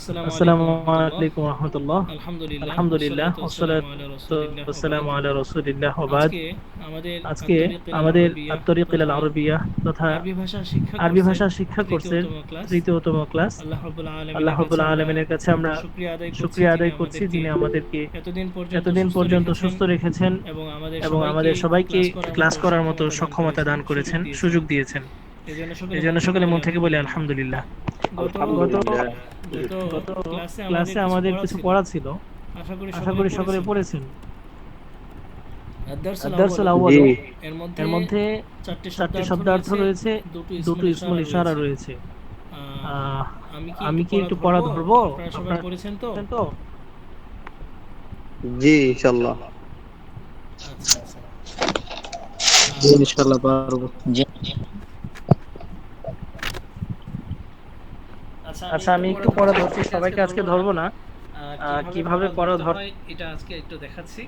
আসসালামু আলাইকুম রহমতুল্লাহ। আলহামদুলিল্লাহ আলহামদুলিল্লাহ ওয়াসসালাতু আলা রাসূলিল্লাহ ওয়া বাদ। আজকে আমাদের আত-তরিক ইলাল আরবিয়া তথা আরবি ভাষা শিক্ষা কোর্সের তৃতীয়তম ক্লাস। তৃতীয়তম ক্লাস। আল্লাহ রাব্বুল আলামিনের কাছে আমরা শুকরিয়া আদায় করছি যিনি আমাদেরকে এতদিন পর্যন্ত সুস্থ রেখেছেন এবং আমাদের সবাইকে ক্লাস করার মতো সক্ষমতা দান করেছেন সুযোগ দিয়েছেন। এই জন্য সকলে মন থেকে বলি আলহামদুলিল্লাহ। গত ক্লাসে আমাদের কিছু পড়া ছিল। আশা করি সকলে পড়েছেন। এর মধ্যে চারটি শব্দার্থ রয়েছে দুটো ইসমুল ইশারা রয়েছে। আমি কি একটু পড়া ধরবো? আপনারা পড়েছেন তো? জি ইনশাল্লাহ আচ্ছা আচ্ছা। জি ইনশাল্লাহ পারব আচ্ছা আমি একটু পড়া ধরছি সবাইকে আজকে ধরবো না। কীভাবে পড়া ধর- এটা আজকে একটু দেখাচ্ছি।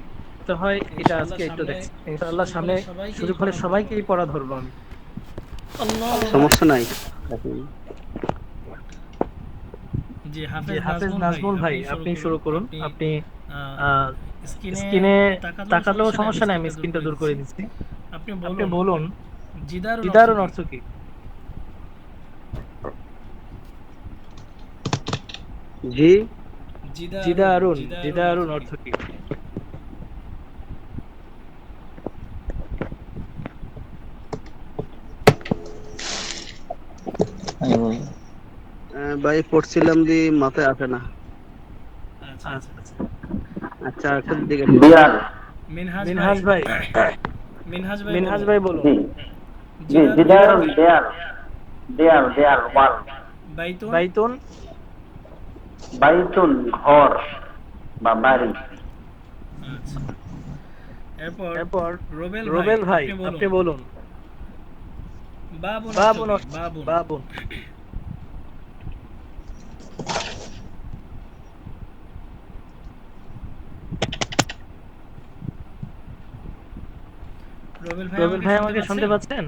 তো হয় এটা আজকে একটু দেখ ইনশাআল্লাহ সামনে সুযোগ হলে সবাইকেই পড়া ধরবো আমি। সমস্যা নাই। জি হাফেজ হাফেজ নাজমুল ভাই আপনি শুরু করুন। আপনি স্ক্রিনে তাকালেও সমস্যা নাই আমি স্ক্রিনটা দূর করে দিচ্ছি। আপনি আপনি বলুন। বলুন। জিদারুন অর্থ কি? জি? জিদারুন জিদারুন অর্থ কি? ভাই পড়ছিলাম যে মাথায় আসে না। আচ্ছা আচ্ছা আচ্ছা। আচ্ছা আচ্ছা দিকে মিনহাজ মিনহাজ ভাই। মিনহাজ ভাই মিনহাজ ভাই বলুন। জি। জিদারুন দেয়াল দেয়াল দেয়াল ওয়াল বাইতুন? বাইতুন? বাইতুন ঘর বা বাড়ি। আচ্ছা। এরপর এরপর রোবেল রোবেল ভাই আপনি বলুন। বাবুন বাবুন বাবুন। বাবুন। রোবেল ভাই আমাকে শুনতে পাচ্ছেন?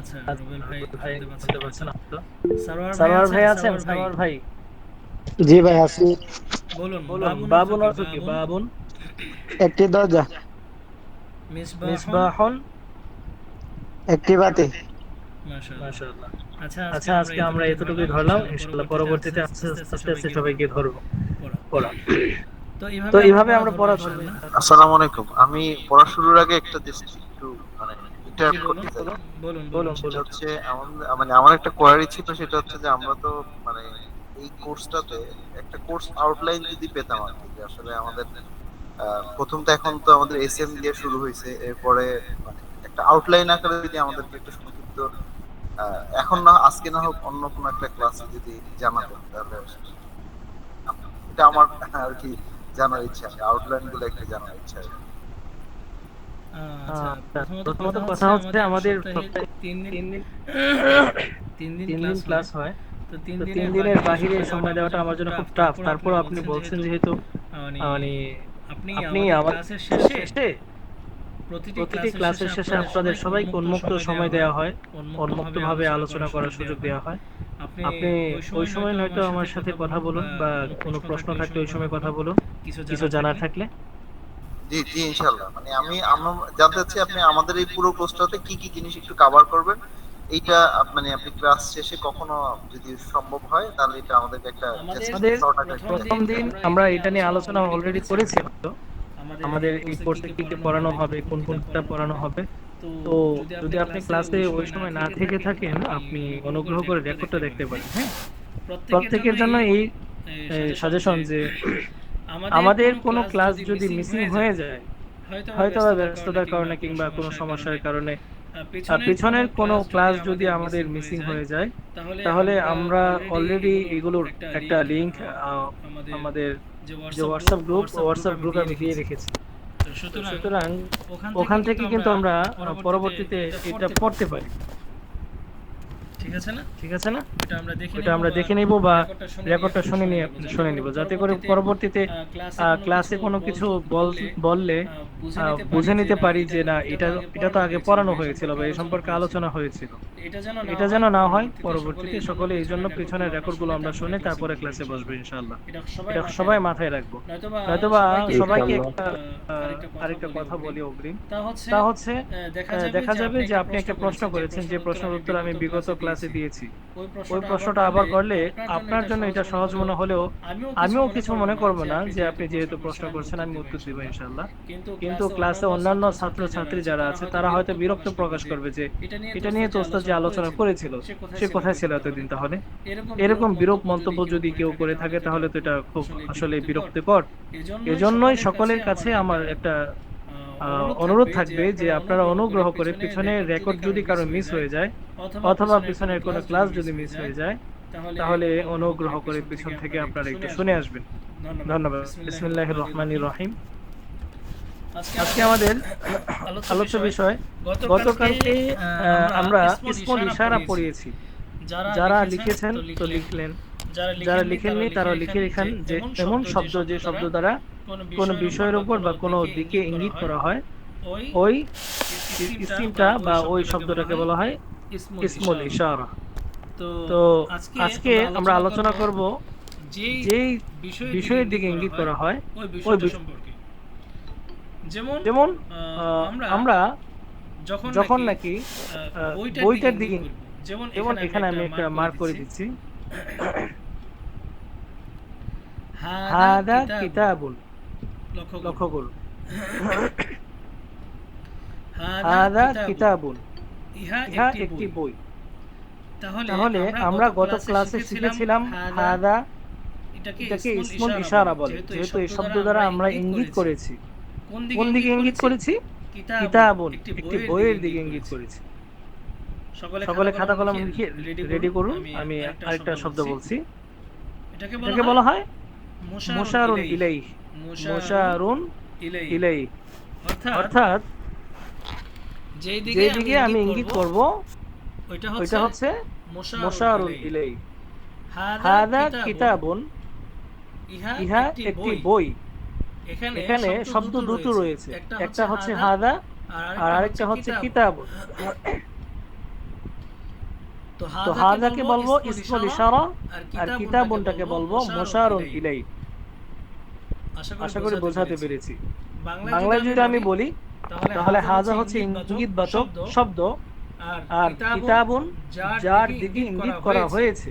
আচ্ছা রোবেল ভাই ভাই শুনতে শুনতে পাচ্ছেন পাচ্ছেন না তো? সারোয়ার সারোয়ার ভাই আছেন? সারোয়ার সারোয়ার ভাই। জি ভাই আছি বলুন বাবুন অর্থ কি? বাবুন? একটি দরজা। মিসবাহ মিসবাহুন? একটি বাতি। মাশাআল্লাহ। মাশাআল্লাহ। আচ্ছা আচ্ছা আজকে আমরা এতটুকুই ধরলাম। ইনশাআল্লাহ পরবর্তীতে আস্তে আস্তে আস্তে সবাইকে ধরবো। পড়া। তো এইভাবে আমরা পড়া ধরবো আসসালামু আলাইকুম। আমি পড়া শুরুর আগে একটা জাস্ট একটু বলুন বলুন সেটা হচ্ছে আমাদের মানে আমার একটা কোয়ারি ছিল সেটা হচ্ছে যে আমরা তো মানে এই কোর্সটাতে একটা কোর্স আউটলাইন যদি পেতাম আর কি আসলে আমাদের প্রথম তো এখন তো আমাদের এসএম দিয়ে শুরু হয়েছে এরপরে মানে একটা আউটলাইন আকারে যদি আমাদেরকে একটু সংক্ষিপ্ত এখন না আজকে না হোক অন্য কোনো একটা ক্লাসে যদি জানাতেন তাহলে এটা আমার আর কি জানার ইচ্ছা আউটলাইনগুলো একটু জানার ইচ্ছা আচ্ছা, প্রথমত কথা হচ্ছে আমাদের সপ্তাহে তিন দিন তিন ক্লাস হয়। তো তিন দিনের বাহিরে সময় দেওয়াটা আমার জন্য খুব টাফ তারপর আপনি বলছেন যেহেতু মানে আপনি আপনি আমার ক্লাসের শেষে প্রতিটি ক্লাসের শেষে আপনাদের সবাইকে উন্মুক্ত সময় দেওয়া হয়। উন্মুক্ত ভাবে আলোচনা করার সুযোগ দেওয়া হয়। আপনি ওই সময় হয়তো আমার সাথে কথা বলুন বা কোনো প্রশ্ন থাকলে ওই সময় কথা বলুন। কিছু জানার থাকলে। জি জি ইনশাল্লাহ মানে আমি আমরা জানতে চাচ্ছি আপনি আমাদের এই পুরো কোর্সটাতে কি কি জিনিস একটু কভার করবেন? এইটা মানে আপনি ক্লাস শেষে কখনো যদি সম্ভব হয় তাহলে এটা আমাদেরকে একটা প্রথম দিন আমরা এটা নিয়ে আলোচনা অলরেডি করেছি তো। আমাদের এই কোর্সে কি কি পড়ানো হবে কোন কোনটা পড়ানো হবে। তো যদি আপনি ক্লাসে ওই সময় না থেকে থাকেন আপনি অনুগ্রহ করে রেকর্ডটা দেখতে পারেন হ্যাঁ? প্রত্যেকের জন্য এই সাজেশন যে আমাদের কোনো ক্লাস যদি মিসিং হয়ে যায় হয়তো ব্যস্ততার কারণে কিংবা কোনো সমস্যার কারণে আর পিছনের কোনো ক্লাস যদি আমাদের মিসিং হয়ে যায় তাহলে আমরা অলরেডি এগুলোর একটা লিংক আমাদের যে হোয়াটসঅ্যাপ গ্রুপ হোয়াটসঅ্যাপ গ্রুপে আমি দিয়ে রেখেছি। সুতরাং ওখান থেকে কিন্তু আমরা পরবর্তীতে এটা পড়তে পারি। ঠিক আছে না? ঠিক আছে না? এটা আমরা দেখে এটা আমরা দেখে নিব বা রেকর্ডটা শুনে নিয়ে শুনে নিব। যাতে করে পরবর্তীতে ক্লাসে কোনো কিছু বললে বুঝে নিতে পারি যে না এটা এটা তো আগে পড়ানো হয়েছিল। বা এই সম্পর্কে আলোচনা হয়েছিল। এটা যেন না হয় পরবর্তীতে সকলে এই জন্য পিছনের রেকর্ডগুলো আমরা শুনে তারপরে ক্লাসে বসবো ইনশাআল্লাহ। এটা সবাই মাথায় রাখব। নয়তোবা সবাইকে একটা আরেকটা কথা বলি। অগ্রিম। তা হচ্ছে দেখা যাবে যে আপনি একটা একটা প্রশ্ন করেছেন যে প্রশ্নের উত্তর আমি বিগত ক্লাসে দিয়েছি। ওই প্রশ্নটা আবার করলে আপনার জন্য এটা সহজ মনে হলেও আমিও কিছু মনে করব না যে আপনি যেহেতু প্রশ্ন করছেন আমি উত্তর দিব ইনশাআল্লাহ। কিন্তু ক্লাসে অন্যান্য ছাত্র ছাত্রী যারা আছে তারা হয়তো বিরক্ত প্রকাশ করবে যে এটা নিয়ে তো ওস্তাদ যে আলোচনা করেছিল সে কোথায় ছিল এতদিন তাহলে? এরকম বিরূপ মন্তব্য যদি কেউ করে থাকে তাহলে তো এটা খুব আসলে বিরক্তিকর। এজন্যই সকলের কাছে আমার একটা অনুরোধ থাকবে যে আপনারা অনুগ্রহ করে পিছনে রেকর্ড যদি কারও মিস হয়ে যায় অথবা পিছনের কোনো ক্লাস যদি মিস হয়ে যায় তাহলে অনুগ্রহ করে পিছন থেকে আপনারা একটু শুনে আসবেন। ধন্যবাদ। বিসমিল্লাহির রহমানির রহিম। আজকে আমাদের আলোচ্য বিষয় গতকালকে আমরা ইসমুল ইশারা পড়িয়েছি। যারা লিখেছেন তো লিখলেন। যারা লিখেননি তারা লিখে রেখেন যে এমন শব্দ যে শব্দ দ্বারা কোনো বিষয়ের উপর বা কোনো দিকে ইঙ্গিত করা হয় ওই ইসিমটা বা ওই শব্দটাকে বলা হয় ইসমুল ইশারা। তো আজকে আমরা আলোচনা করব যেই বিষয়ের দিকে ইঙ্গিত করা হয় ওই বিষয় সম্পর্কে। যেমন যেমন আমরা যখন নাকি বইটার দিকে যেমন এখানে আমি একটা মার্ক করে দিচ্ছি। হাদা কিতাবুন। লক্ষ্য করুন। হাদা কিতাবুন। ইহা একটি বই। তাহলে আমরা গত ক্লাসে শিখেছিলাম হাদা। এটাকে ইসমুল ইশারা বলে যেহেতু এই শব্দ দ্বারা আমরা ইঙ্গিত করেছি। কোন দিকে ইঙ্গিত করেছি? কিতাবুন। একটি বইয়ের দিকে ইঙ্গিত করেছি। সকলে খাতা কলম রেডি করুন। আমি আরেকটা শব্দ বলছি। এটাকে বলা হয় মুশারুন ইলাই ইলাই মুশারুন ইলাই ইলাই অর্থাৎ আমি ইঙ্গিত করব ওইটা হচ্ছে হচ্ছে মুশারুন ইলাই হাদা কিতাবুন। ইহা একটি বই। এখানে শব্দ দুটো রয়েছে। একটা হচ্ছে হাদা আর আরেকটা হচ্ছে কিতাব তো হাদাকে বলব ইসমুল ইশারা আর কিতাবুনটাকে বলব মুশারুন ইলাই আশা করি বোঝাতে পেরেছি। বাংলায় যদি আমি বলি তাহলে হাজা হচ্ছে ইঙ্গিতবাচক শব্দ। আর কিতাবুন যার দিকে ইঙ্গিত করা হয়েছে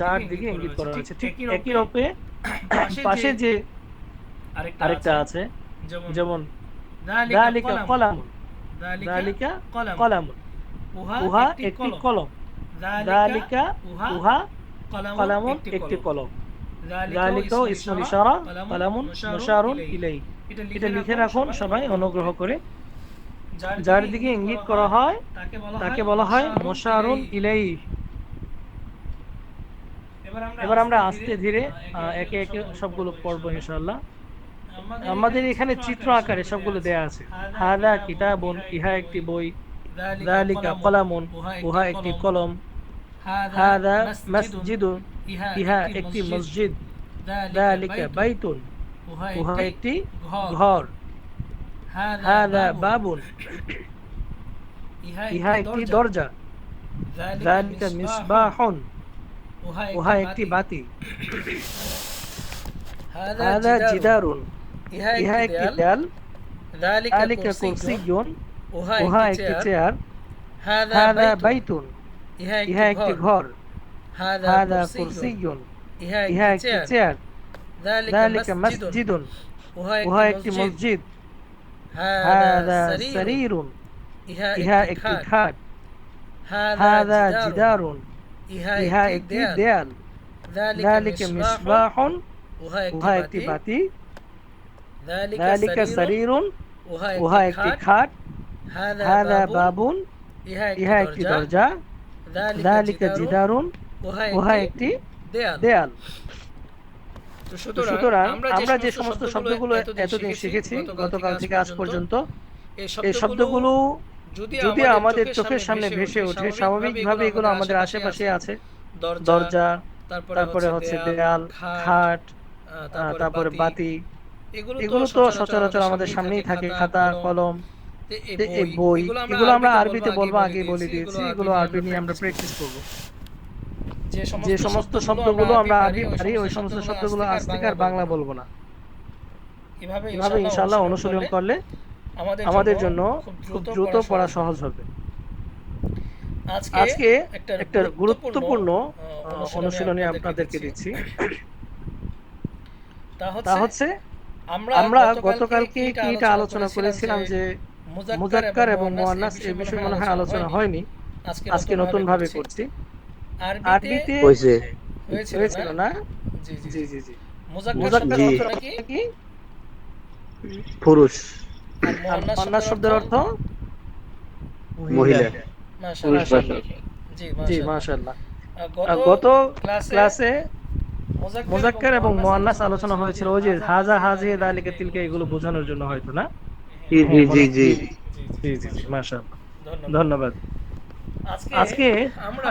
যার দিকে ইঙ্গিত করা হয়েছে। ঠিক একই রূপে পাশে যে আরেকটা আছে যেমন দালিকা কলামুন দালিকা কলামুন উহা একটি কলম। দালিকা উহা কলামুন একটি কলম। দালিকাও ইসমুল ইশারা কলামুন মুশারুন ইলাই এটা লিখে রাখুন সবাই। অনুগ্রহ করে। যার দিকে ইঙ্গিত করা হয় তাকে বলা হয় মুশারুন ইলাই এবার আমরা আস্তে ধীরে একে একে সবগুলো পড়ব ইনশাআল্লাহ। আমাদের এখানে চিত্র আকারে সবগুলো দেয়া আছে। হাদা কিতাবুন ইহা একটি বই। দালিকা কলামুন উহা একটি কলম হাদা মসজিদুন ইহা একটি মসজিদ দালিকা বাইতুন উহা একটি ঘর হাদা বাবুন ইহা একটি দরজা দালিকা মিসবাহুন উহা একটি বাতি হাদা জিদারুন ইহা একটি দেয়াল দালিকা কুরসিয়ুন উহা একটি চেয়ার হাদা বাইতুন ইহা একটি ঘর হাদা কুরসিয়ুন ইহা একটি চেয়ার দালিকা মসজিদুন উহা একটি মসজিদ হাদা সরিরুন ইহা একটি খাট হাদা জিদারুন ইহা একটি দেয়াল দালিকা মিসবাহুন উহা একটি বাতি দালিকা সরিরুন উহা একটি খাট হাদা বাবুন ইহা একটি দরজা। জিদারুন উহা একটি দেয়াল। সুতরাং আমরা যে সমস্ত শব্দগুলো এতদিন শিখেছি গতকাল থেকে আজ পর্যন্ত এই শব্দগুলো যদি আমাদের চোখের সামনে ভেসে ওঠে স্বাভাবিকভাবে এগুলো আমাদের আশেপাশে আছে। দরজা তারপরে হচ্ছে দেয়াল খাট তারপরে বাতি। এগুলো তো সচরাচর আমাদের সামনেই থাকে খাতা কলম। এই বই এগুলো আমরা আরবিতে বলব আগে বলে দিয়েছি এগুলো আরবি নিয়ে আমরা প্র্যাকটিস করব। যে সমস্ত শব্দগুলো আমরা আরবি পারি ওই সমস্ত শব্দগুলো আজ থেকে আর বাংলা বলব না। এভাবে ইনশাআল্লাহ অনুশীলন করলে আমাদের জন্য খুব দ্রুত পড়া সহজ হবে। আজকে একটা গুরুত্বপূর্ণ অনুশীলনী আপনাদেরকে দিচ্ছি। তা হচ্ছে আমরা গতকালকে কি এটা আলোচনা করেছিলাম যে মুজাক্কার এবং মুয়ান্নাস এই বিষয়ে মনে হয় আলোচনা হয়নি। আজকে নতুন ভাবে করছি। আরবিতে হয়েছে হয়েছিল না? জি জি জি জি। জি মুজাক্কার। শব্দটা কি? পুরুষ। আর মুয়ান্নাস শব্দের অর্থ? মহিলা। জি জি মাশাআল্লাহ। গত ক্লাসে মুজাক্কার এবং মুয়ান্নাস আলোচনা হয়েছিল। ওই যে হাজা হাজিয়ে দালিকে তিলকে এগুলো বোঝানোর জন্য হয়তো না? জি জি জি জি। জি জি জি মাশাআল্লাহ। ধন্যবাদ। ধন্যবাদ। আজকে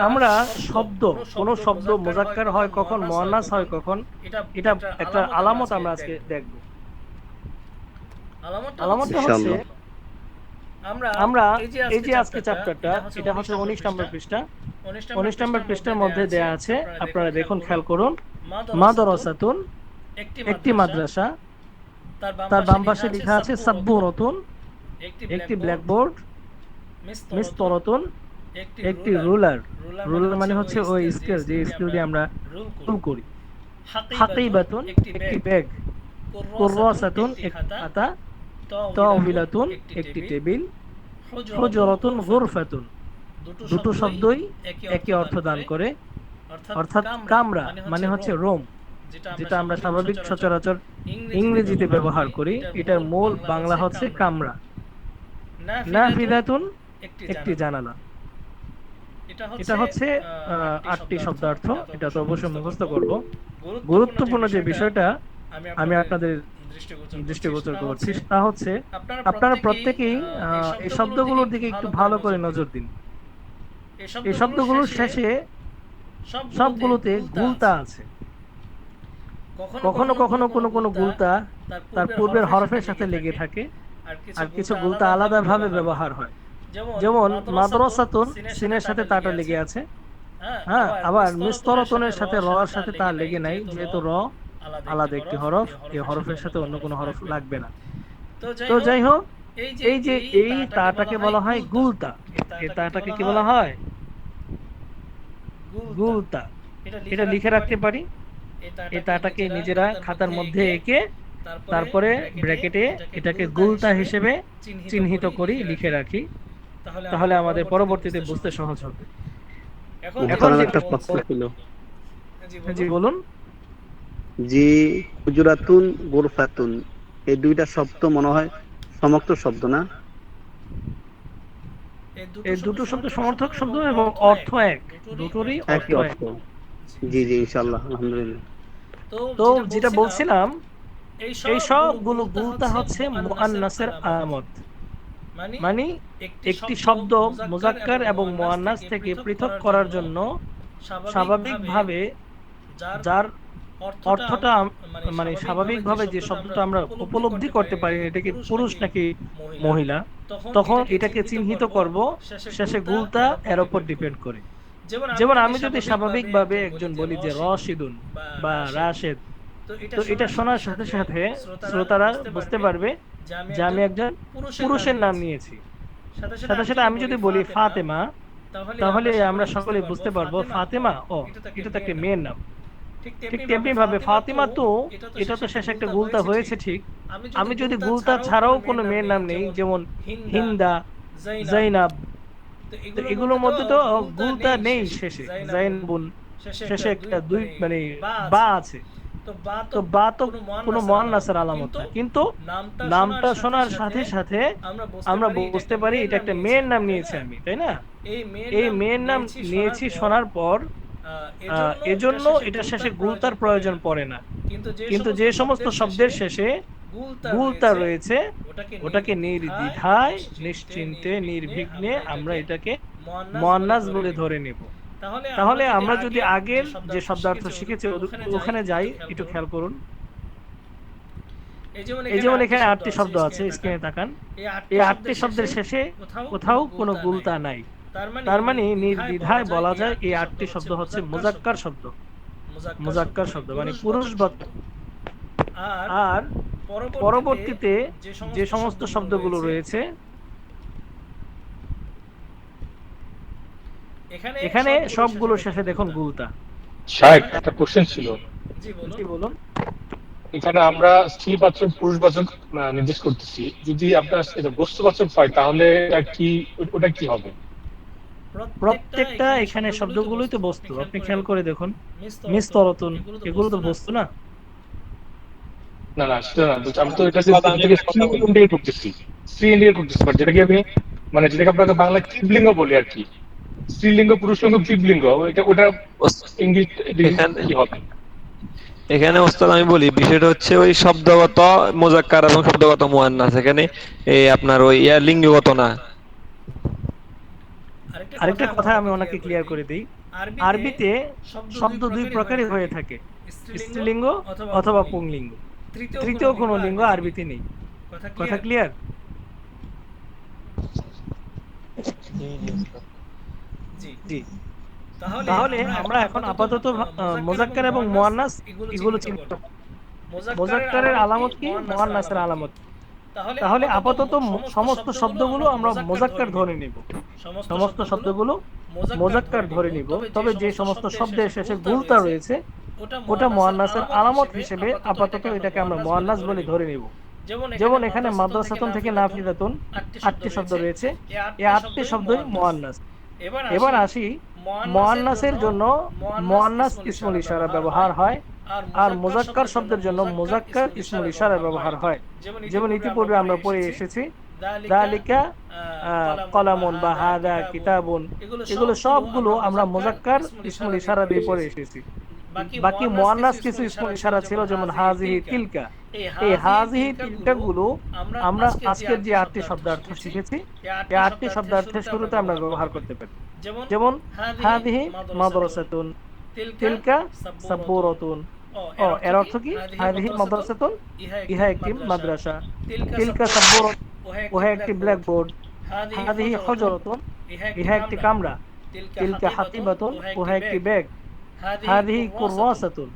আমরা শব্দ কোন শব্দ মুজাক্কার হয় কখন মুয়ান্নাস হয় কখন? এটা একটা আলামত আমরা আজকে দেখব। আলামতটা হচ্ছে আমরা এই যে আজকে চ্যাপ্টারটা এটা হচ্ছে 19 নম্বর পৃষ্ঠা। 19 নম্বর পৃষ্ঠার মধ্যে দেয়া আছে আপনারা দেখুন খেয়াল করুন মাদ্রাসাতুন। একটি মাদ্রাসা তার বাম পাশে লেখা আছে সাব্বুরাতুন একটি ব্ল্যাকবোর্ড মিস্তরাতুন একটি রুলার রুলার মানে হচ্ছে ওই স্কেল যে স্কেল দিয়ে আমরা রুল করি। হাকিবাতুন একটি ব্যাগ কুররাসাতুন একটি খাতা। তাওবিলাতুন একটি টেবিল হুজরাতুন গুরফাতুন। দুটো শব্দই একই অর্থ দান করে। অর্থাৎ কামরা মানে হচ্ছে রুম। যেটা আমরা স্বাভাবিক সচরাচর ইংরেজিতে ব্যবহার করি। এটার মূল বাংলা হচ্ছে কামরা। নাফিদাতুন একটি জানালা। এটা হচ্ছে আটটি শব্দার্থ। এটা তো অবশ্যই মুখস্থ করব। গুরুত্বপূর্ণ যে বিষয়টা আমি আপনাদের দৃষ্টিগোচর করছি তা হচ্ছে আপনারা প্রত্যেকেই আহ, এই শব্দগুলোর দিকে একটু ভালো করে নজর দিন। এই শব্দগুলোর শেষে সবগুলোতে গুলতা আছে। কখনো কখনো কোনো কোনো গুলতা তার পূর্বের হরফের সাথে লেগে থাকে। আর কিছু গুলতা আলাদাভাবে ব্যবহার হয়। যেমন মাদ্রাসাতুন সিনের সাথে তাটা লেগে আছে। হ্যাঁ আবার মিস্তরতনের সাথে র এর সাথে তা লেগে নাই যেহেতু র আলাদা একটি হরফ এই হরফের সাথে অন্য কোনো হরফ লাগবে না। তো যাই হোক এই যে এই তাটাকে বলা হয় গুলতা। এই তাটাকে কি বলা হয় গুলতা। এটা লিখে রাখতে পারি? এই তাটাকে নিজেরা খাতার মধ্যে এঁকে তারপরে ব্র্যাকেটে এটাকে গুলতা হিসেবে চিহ্নিত করি লিখে রাখি। তাহলে আমাদের পরবর্তীতে বুঝতে সহজ হবে। এখন এখন একটা প্রশ্ন ছিল। জি বলুন। জি হুজুরাতুন গুরফাতুন এই দুইটা শব্দ মনে হয় সমস্ত শব্দ না? এই দুটো শব্দ সমর্থক শব্দ এবং অর্থ এক। দুটোরই অর্থ এক। অর্থ জি জি ইনশাআল্লাহ আলহামদুলিল্লাহ। তো যেটা বলছিলাম এই সবগুলো গুলতা হচ্ছে মুআন্নাসের আলামত। মানে একটি শব্দ মুজাক্কার এবং মুআন্নাস থেকে পৃথক করার জন্য স্বাভাবিকভাবে যার অর্থটা মানে স্বাভাবিকভাবে যে শব্দটা আমরা উপলব্ধি করতে পারি এটা কি পুরুষ নাকি মহিলা তখন এটাকে চিহ্নিত করব শেষে গুলতা এর উপর ডিপেন্ড করে। যেমন আমি যদি স্বাভাবিকভাবে একজন বলি যে রশিদুন বা রাশেদ তো এটা শোনার সাথে সাথে শ্রোতারা বুঝতে পারবে যে আমি একজন পুরুষের নাম নিয়েছি। সাথে সাথে আমি যদি বলি ফাতেমা তাহলে আমরা সকলে বুঝতে পারব ফাতেমা ও এটা তো একটা মেয়ের নাম। ঠিক তেমনি ভাবে ফাতিমা তো এটা তো শেষ একটা গুলতা হয়েছে ঠিক। আমি যদি গুলতা ছাড়াও কোনো মেয়ের নাম নেই যেমন হিন্দা জাইনাব তো এগুলোর মধ্যে তো গুলতা নেই শেষে। জাইনবুন শেষে একটা দুই মানে বা আছে। তো বা তো কোনো মুআন্নাসের আলামত। না। কিন্তু নামটা শোনার সাথে সাথে আমরা বুঝতে পারি এটা একটা মেয়ের নাম নিয়েছি আমি তাই না? এই মেয়ের নাম নিয়েছি শোনার পর এজন্য এটা শেষে গুলতার প্রয়োজন পড়ে না। কিন্তু যে সমস্ত শব্দের শেষে গুলতা রয়েছে ওটাকে নির্দ্বিধায় নিশ্চিন্তে নির্বিঘ্নে আমরা এটাকে মোয়ান্নাস বলে ধরে নেব। তাহলে আমরা যদি আগের যে শব্দার্থ শিখেছি ওখানে যাই একটু খেয়াল করুন। এই যেমন এখানে আটটি শব্দ আছে স্ক্রিনে তাকান। এই আটটি শব্দের শেষে কোথাও কোনো গুলতা নাই। তার মানে নির্দ্বিধায় বলা যায় এই আটটি শব্দ হচ্ছে মুজাক্কার শব্দ। মুজাক্কার শব্দ। মানে পুরুষ বাচক আর পরবর্তীতে যে সমস্ত শব্দগুলো রয়েছে এখানে সবগুলো শেষে দেখুন গুলতা শাহেদ একটা কোশ্চেন ছিল। জি বলুন। এখানে আমরা স্ত্রী বাচক পুরুষ বাচক আহ, নির্দেশ করতেছি। যদি আপনার এটা বস্তুবাচক হয় তাহলে এটা কি ওটা কি হবে? প্রত্যেকটা এখানে শব্দগুলোই তো বস্তু। আপনি খেয়াল করে দেখুন। মিস্তরতুন এগুলো তো বস্তু না। না না সেটা না। আমি তো এটা যে থেকে স্ত্রী ইন্ডিয়া করতেছি? করতেছি। বাট যেটাকে আমি মানে যেটাকে আপনাকে বাংলা আর কি। স্ত্রীলিঙ্গ পুরুষলিঙ্গ ক্লিবলিঙ্গ এটা ওটা ইংলিশ এখানে- কি হবে। এখানে ওস্তাদ আমি বলি বিষয়টা হচ্ছে ওই শব্দগত মোজাক্কার এবং শব্দগত মুয়ান্নাস। এখানে এই আপনার ওই ইয়ার লিঙ্গগত না। আরেকটা কথা আমি ওনাকে ক্লিয়ার করে দিই। আরবিতে শব্দ দুই প্রকারই হয়ে থাকে। স্ত্রীলিঙ্গ অথবা পুংলিঙ্গ। তৃতীয় কোনো লিঙ্গ আরবিতে নেই। কথা ক্লিয়ার জি। তাহলে আমরা এখন আপাতত মোজাক্কার এবং মোয়ান্নাস এগুলো চিন্তা। মোজাক্কারের আলামত কি মোয়ান্নাসের আলামত কি? তাহলে আপাতত সমস্ত শব্দগুলো আমরা মোজাক্কার ধরে নিব। সমস্ত শব্দগুলো মোজাক্কার ধরে নিব। তবে যে সমস্ত শব্দের শেষে গুলতা রয়েছে ওটা মোয়ান্নাসের আলামত হিসেবে আপাতত এটাকে আমরা মোয়ান্নাস বলে ধরে নিব। যেমন এখানে মাদ্রাসাতুন থেকে নাফিদাতুন আটটি শব্দ রয়েছে। এই আটটি শব্দই মোয়ান্নাস। এবার আসি মোয়ান্নাসের জন্য মোয়ান্নাস ইসমুল ইশারা ব্যবহার হয়। আর মোজাক্কার শব্দের জন্য মোজাক্কার ইসমুল ইশারা ব্যবহার হয়। যেমন ইতিপূর্বে আমরা পড়ে এসেছি দালিকা কলামুন বা হাদা কিতাবুন এগুলো সবগুলো আমরা মোজাক্কার ইসমুল ইশারা দিয়ে পড়ে এসেছি। বাকি মোয়ান্নাস কিছু ইসমুল ইশারা ছিল যেমন হাজিহি তিলকা। এই হাজিহি তিলকা গুলো আমরা আজকের যে আটটি শব্দার্থ শিখেছি এই আটটি শব্দার্থের শুরুতে আমরা ব্যবহার করতে পারি। যেমন হাদিহি মাদ্রাসাতুন। তিলকা সাব্বুরাতুন ও এর অর্থ কি হাদিহি মাদ্রাসাতুন ইহা একটি মাদ্রাসা তিলকা সাব্বুরাত ওহা একটি ব্ল্যাকবোর্ড হাদিহি হজরতুন ইহা একটি কামরা তিলকা হাতিবাতুন ওহা একটি ব্যাগ হাদিহি কুরওয়াসাতুন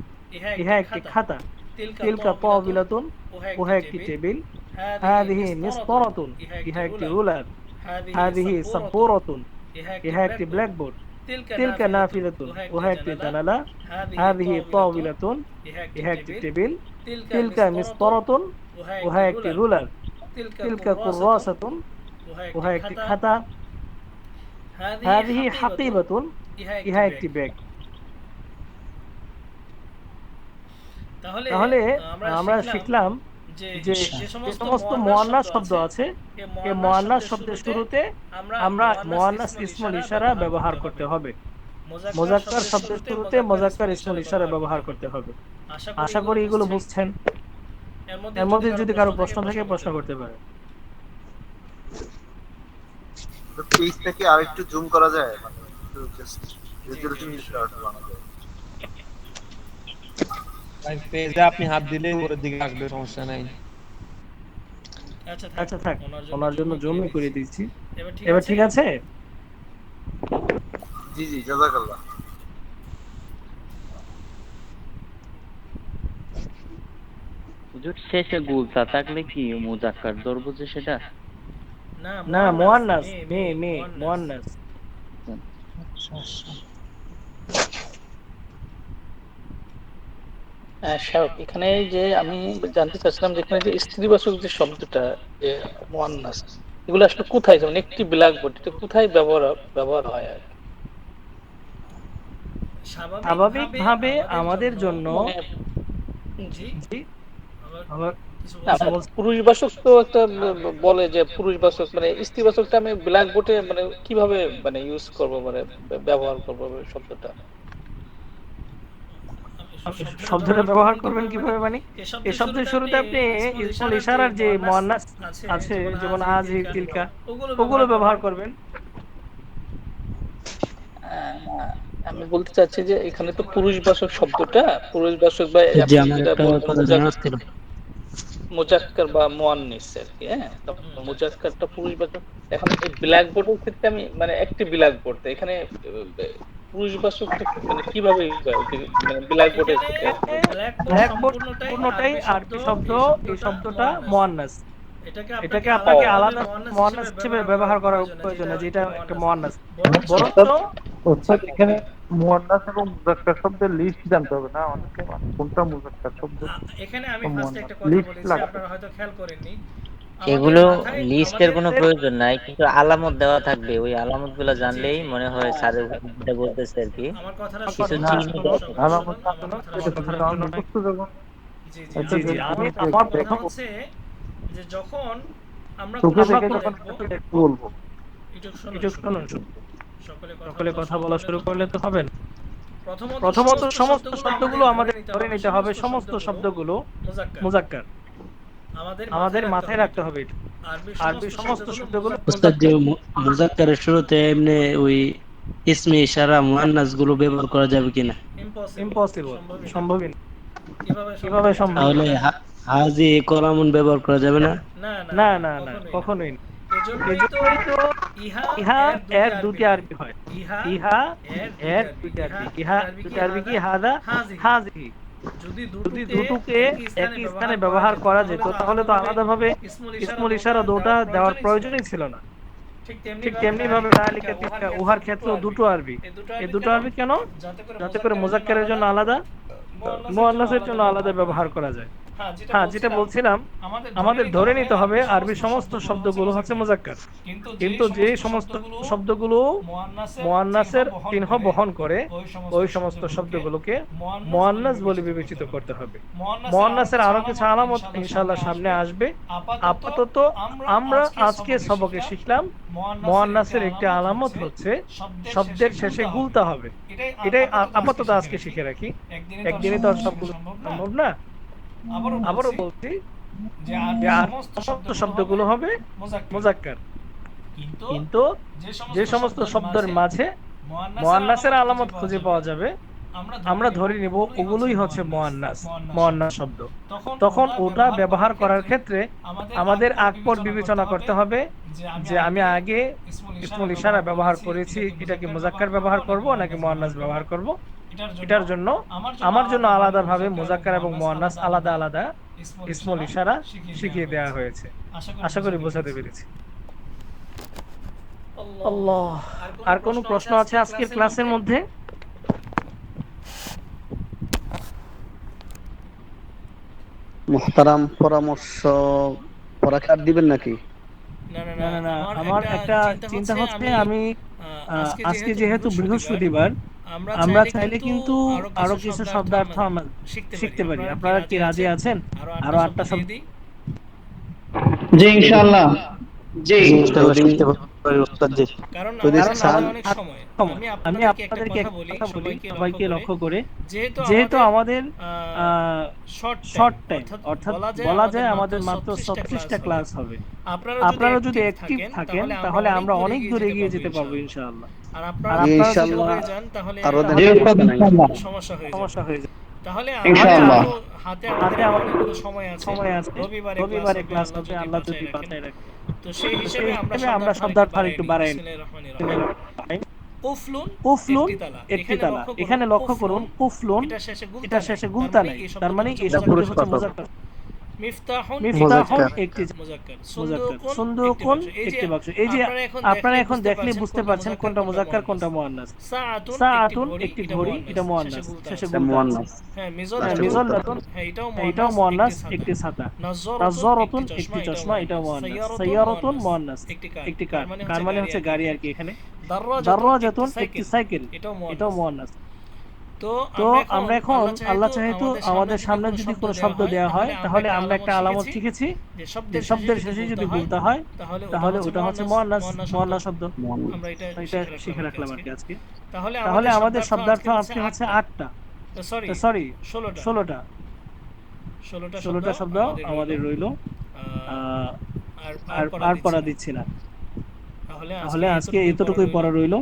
ইহা একটি খাতা তিলকা তাওবিলাতুন ওহা একটি টেবিল হাদিহি মিসতারাতুন ইহা একটি রুলার হাদিহি সাব্বুরাতুন ইহা একটি ব্ল্যাকবোর্ড তিলকা জানালা হাদিহি তাওবিলাতুন ইহা একটি টেবিল তিলকা মিসতারাতুন ওহা একটি রুলার তিলকা কুরওয়াসাতুন ওহা একটি খাতা হাদিহি হাকিবাতুন ইহা একটি ব্যাগ তাহলে আমরা শিখলাম যে যে সমস্ত মোয়ান্নাস শব্দ আছে এই মোয়ান্নাস শব্দের শুরুতে আমরা মোয়ান্নাস ইসমুল ইশারা ব্যবহার করতে হবে। মোজাক্কার শব্দের শুরুতে মোজাক্কার ইসমুল ইশারা ব্যবহার করতে হবে। আশা করি এগুলো বুঝছেন। এর মধ্যে যদি কারও প্রশ্ন থাকে প্রশ্ন করতে পারে। পেজটাকে আরেকটু জুম করা যায়? মানে একটু জাস্ট রেজুলেশন বানানো যায়। পেজে আপনি হাত দিলে উপরের দিকে আসবে সমস্যা নাই। আচ্ছা থাক ওনার জন্য জমি করে দিচ্ছি। এবার ঠিক আছে? জি জি জাজাকাল্লাহ। হুজুর শেষে গুলতা থাকলে কি মুজাক্কার ধরবো যে সেটা? না মোয়ান্নাস মে মে মোয়ান্নাস। হ্যাঁ, শাহরুখ এখানে যে আমি জানতে চাচ্ছিলাম যে এখানে যে স্ত্রীবাচক যে শব্দটা যে মোয়ান্নাস এগুলো আসলে কোথায়? যেমন একটি ব্ল্যাকবোর্ড এটা কোথায় ব্যবহার ব্যবহার হয় আর স্বাভাবিকভাবে আমাদের জন্য মানে, মানে পুরুষবাচক তো একটা বলে যে পুরুষবাচক মানে স্ত্রীবাচকটা আমি ব্ল্যাকবোর্ডে মানে কীভাবে মানে ইউজ করব মানে ব্যবহার করব শব্দটা? শব্দটা ব্যবহার করবেন কীভাবে মানে? এই শব্দের শুরুতে আপনি ইসমুল ইশারার যে মুয়ান্নাস আছে যেমন আজ তিলকা ওগুলো ব্যবহার করবেন। আহ, আমি বলতে চাচ্ছি যে এখানে তো পুরুষবাচক শব্দটা পুরুষবাচক বা মোজাক্কার বা মুয়ান্নিস আর কি হ্যাঁ? তো মোজাক্কারটা পুরুষবাচক এখন এই ব্ল্যাক বোর্ডের ক্ষেত্রে আমি মানে একটি ব্ল্যাক বোর্ড এখানে আহ, পুরুষবাচকটা মানে কীভাবে মানে ব্ল্যাক বোর্ডের ক্ষেত্রে? ব্ল্যাক বোর্ড পূর্ণটাই আরবি শব্দ এই শব্দটা মুয়ান্নাস। এটাকে আপনাকে আলাদা মুয়ান্নাস হিসেবে ব্যবহার করার প্রয়োজন নেই যেটা একটা মুয়ান্নাস। বরঞ্চ অর্থাৎ এখানে মুয়ান্নাস এবং মুজাক্কার শব্দের লিস্ট জানতে হবে না অনেকে মানে কোনটা মুজাক্কার শব্দ? এখানে আমি ফার্স্টে একটা কথা বলেছি আপনারা হয়তো খেয়াল করেননি। এগুলো লিস্টের কোনো প্রয়োজন নাই কিন্তু আলামত দেওয়া থাকবে। ওই আলামতগুলো জানলেই মনে হয় স্যারের যেটা বলতেছে আর কি। আমার কথাটা কিছু চিহ্ন আলামত এটা শুনুন। যখন জি, জি, এটা জি, জি, আমি দেখব, আমার হচ্ছে যে যখন একটু বলব। একটু শুনুন, সকলে সকলে কথা বলা শুরু করলে তো হবে না। প্রথমত প্রথমত সমস্ত শব্দগুলো আমাদের ধরে নিতে হবে সমস্ত শব্দগুলো মুজাক্কার। আমাদের আমাদের মাথায় রাখতে হবে আরবি সমস্ত শব্দগুলো ওস্তাদ যে মুজাক্কারের শুরুতে এমনি ওই ইসমে ইশারা মুয়ান্নাসগুলো ব্যবহার করা যাবে কিনা? ইম্পসিবল সম্ভবই না। কীভাবে কীভাবে সম্ভব? তাহলে হাজি কলামুন ব্যবহার করা যাবে না? না না না না। কখনোই না। এজন্যই তো ইহা ইহা এর এর দুটি আরবি। হয়। ইহা ইহা এর এর দুটি আরবি। ইহা দুটি আরবি কি হাদা? হাজি। যদি যদি দুটোকে একই স্থানে ব্যবহার করা যেত তাহলে তো আলাদাভাবে ইসমুল ইশারা দুটা দেওয়ার প্রয়োজনই ছিল না। ঠিক তেমনি ভাবে উহার ক্ষেত্রেও দুটো আরবি। এই দুটো আরবি কেন? যাতে করে মুজাক্কারের জন্য আলাদা মুয়ান্নাসের জন্য আলাদা ব্যবহার করা যায়। হ্যাঁ যেটা বলছিলাম আমাদের ধরে নিতে হবে আরবি সমস্ত শব্দগুলো হচ্ছে মুজাক্কার। কিন্তু যে সমস্ত শব্দগুলো মুয়ান্নাসের চিহ্ন বহন করে ওই সমস্ত শব্দগুলোকে মুয়ান্নাস বলে বিবেচিত করতে হবে। মুয়ান্নাসের আরও কিছু আলামত ইনশাআল্লাহ সামনে আসবে। আপাতত আমরা আজকে সবকে শিখলাম। মুয়ান্নাসের একটি আলামত হচ্ছে শব্দের শেষে গুলতা হবে। এটাই আপাতত আজকে শিখে রাখি। একদিনে তো আর সবগুলো সম্ভব না। আবারও বলছি যে সমস্ত শব্দগুলো হবে মুজাক্কার। কিন্তু যে সমস্ত শব্দের মাঝে মুয়ান্নাসের আলামত খুঁজে পাওয়া যাবে। আমরা ধরে নিব ওগুলোই হচ্ছে মুয়ান্নাস। মুয়ান্নাস। শব্দ। তখন ওটা ব্যবহার করার ক্ষেত্রে আমাদের আগ পর বিবেচনা করতে হবে যে আমি আগে ইসমুল ইশারা ব্যবহার করেছি এটা কি মুজাক্কার ব্যবহার করব নাকি মুয়ান্নাস ব্যবহার করব? এটার জন্য আমার জন্য আলাদাভাবে মুজাক্কার এবং মুয়ান্নাস আলাদা আলাদা ইসমুল ইশারা শিখিয়ে দেওয়া হয়েছে। আশা করি বোঝাতে পেরেছি। আল্লাহ। আর কোনো প্রশ্ন আছে আজকের ক্লাসের মধ্যে? মোহতারাম পরামর্শ পরাকার দিবেন নাকি? না না আমার একটা চিন্তা হচ্ছে আমি আহ, আজকে যেহেতু বৃহস্পতিবার আমরা চাইলে কিন্তু আরও কিছু শব্দার্থ আমরা শিখতে পারি। আপনারা কি রাজি আছেন আরও আটটা শব্দ জি ইনশাআল্লাহ। জি। শিখতে পারি জি। সময়। আমি আপনাদেরকে কথা বলি সবাইকে লক্ষ্য করে। যেহেতু আমাদের শর্ট শর্ট টাইম অর্থাৎ বলা যায় আমাদের মাত্র ছত্রিশটা ক্লাস হবে। আপনারা যদি অ্যাক্টিভ থাকেন তাহলে আমরা অনেক দূর এগিয়ে যেতে পারব ইনশাআল্লাহ। আর আর আপনারা আপনারা ইনশাআল্লাহ তাহলে আরও আমাদের দেখা জি, যাবে না। ইনশাআল্লাহ। সমস্যা হয়ে সমস্যা হয়ে যাবে। তাহলে ইনশাআল্লাহ। হাতে হাতে আমাদের আমাদের সময় আছে। রবিবারে রবিবারে ক্লাস ক্লাস হবে হবে আল্লাহ আল্লাহ যদি বাঁচায় বাঁচায় রাখে। তো সেই হিসেবে আমরা হিসেবে আমরা শব্দার্থ আর একটু বাড়াই। এখানে লক্ষ্য করুন, লক্ষ্য এটা শেষে গুলতা এটা নেই। তার মানে এই তার মানে শব্দটা হচ্ছে মুজাক্কার। মিফতাহুন মিফতাহুন মুজাক্কার। একটি মুজাক্কার। মুজাক্কার সুন্দুকুন সুন্দুকুন একটি একটি বাক্স। এই যে আপনারা এখন দেখলে বুঝতে পারছেন কোনটা মুজাক্কার কোনটা মুয়ান্নাস। সাআতুন সাআতুন একটি একটি ঘড়ি ঘড়ি এটা মুয়ান্নাস। শেষে এটা গুলতা মুয়ান্নাস। আছে। হ্যাঁ মিজল্লাতুন মিজল্লাতুন এটাও একটি ছাতা চশমা মুয়ান্নাস। সাইয়ারাতুন সাইয়ারাতুন একটি কার। কার। কার মানে হচ্ছে গাড়ি আর কি এখানে। দাররাজাতুন একটি সাইকেল। এটাও মুয়ান্নাস। তো আমরা এখন আল্লাহ চাহেতু আমাদের সামনে যদি কোনো শব্দ দেওয়া হয় তাহলে আমরা একটা আলামত শিখেছি। শব্দের শেষে যদি বলতে হয় তাহলে ওটা হচ্ছে মুয়ান্নাস মুয়ান্নাস শব্দ। আমরা এটা শিখে রাখলাম আর কি আজকে। তাহলে আমাদের শব্দার্থ আজকে হচ্ছে আটটা। সরি ষোলোটা। ষোলোটা। শব্দ আমাদের রইল। আর পড়া দিচ্ছি না। তাহলে আজকে এতটুকুই পড়া রইল।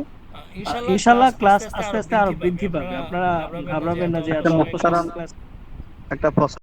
ইনশাআল্লাহ ক্লাস আস্তে আস্তে আরও বৃদ্ধি পাবে। আপনারা ঘাবড়াবেন না যে এত ক্লাস একটা প্রশ্ন